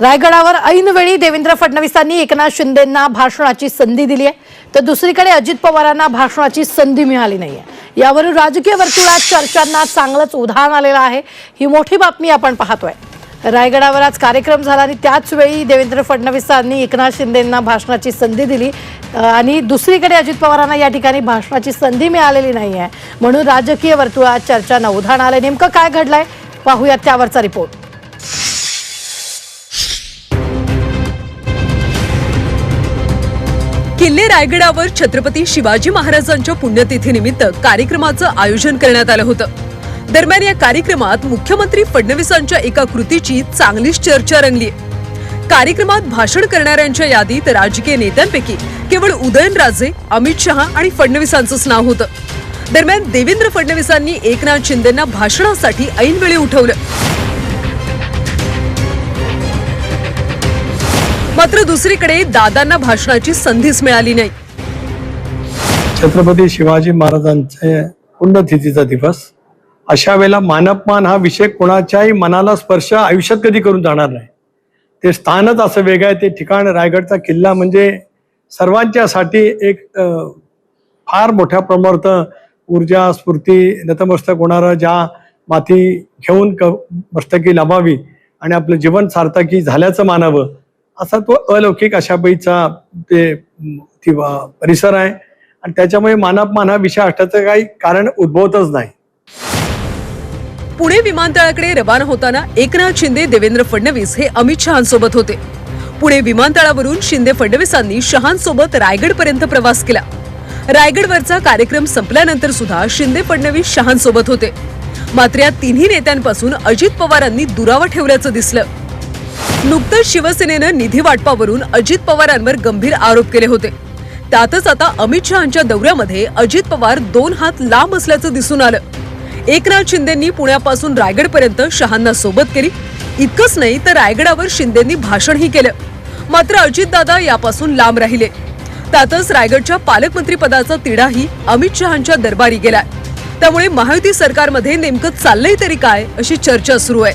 रायगडावर ऐनवेळी देवेंद्र फडणवीसांनी एकनाथ शिंदेंना भाषणाची संधी दिली आहे. तर दुसरीकडे अजित पवारांना भाषणाची संधी मिळाली नाही आहे यावरून राजकीय वर्तुळात चर्चांना चांगलंच उधाण आलेलं आहे. ही मोठी बातमी आपण पाहतोय. रायगडावर आज कार्यक्रम झाला आणि त्याचवेळी देवेंद्र फडणवीसांनी एकनाथ शिंदेंना भाषणाची संधी दिली. आणि दुसरीकडे अजित पवारांना या ठिकाणी भाषणाची संधी मिळालेली नाही आहे म्हणून राजकीय वर्तुळात चर्चांना उधाण आलं नेमकं काय घडलंय? पाहूयात त्यावरचा रिपोर्ट. किल्ले रायगडावर छत्रपती शिवाजी महाराजांच्या पुण्यतिथीनिमित्त कार्यक्रमाचं आयोजन करण्यात आलं होतं. दरम्यान या कार्यक्रमात मुख्यमंत्री फडणवीसांच्या एका कृतीची चांगलीच चर्चा रंगली कार्यक्रमात भाषण करणाऱ्यांच्या यादीत राजकीय नेत्यांपैकी केवळ उदयनराजे अमित शहा आणि फडणवीसांचंच नाव होतं. दरम्यान देवेंद्र फडणवीसांनी एकनाथ शिंदेंना भाषणासाठी ऐनवेळी उठवलं. मात्र दुसरीकडे दादांना भाषणाची संधीच मिळाली नाही. छत्रपती शिवाजी महाराजांचे पुण्यतिथीचा दिवस. अशा वेळेला मानपमान हा विषय कोणाच्याही मनाला स्पर्श आयुष्यात कधी करून जाणार नाही. ते स्थानच असं वेगळं आहे. ते ठिकाण रायगडचा किल्ला म्हणजे सर्वांच्यासाठी एक अं, फार मोठ्या प्रमाणात ऊर्जा स्फूर्ती नतमस्तक होणारं ज्या माती घेऊन क मस्तकी लाभावी आणि आपलं जीवन सार्थकी झाल्याचं मानावं असा तो अलौकिक अशा ते परिसर आहे. आणि त्याच्यामुळे मानापमान हा विषय असण्याचं काही कारण उद्भवतच नाही. पुणे विमानतळाकडे रवाना होताना एकनाथ शिंदे देवेंद्र फडणवीस हे अमित शहांसोबत होते. पुणे विमानतळावरून शिंदे फडणवीसांनी शहांसोबत रायगडपर्यंत प्रवास केला. रायगडवरचा कार्यक्रम संपल्यानंतर सुद्धा शिंदे फडणवीस शहांसोबत होते. मात्र या तिन्ही नेत्यांपासून अजित पवारांनी दुरावा ठेवल्याचं दिसलं. नुकतंच शिवसेनेनं निधी वाटपावरून अजित पवारांवर गंभीर आरोप केले होते. त्यातच आता अमित शहांच्या दौऱ्यामध्ये अजित पवार दोन हात लांब असल्याचं दिसून आलं. एकनाथ शिंदेंनी पुण्यापासून रायगडपर्यंत शहांना सोबत केली. इतकंच नाही तर रायगडावर शिंदेंनी भाषणही केलं. मात्र अजितदादा यापासून लांब राहिले. त्यातच रायगडच्या पालकमंत्रीपदाचा तिढाही अमित शहांच्या दरबारी गेलाय. त्यामुळे महायुती सरकारमध्ये नेमकं चाललंय तरी काय अशी चर्चा सुरू आहे.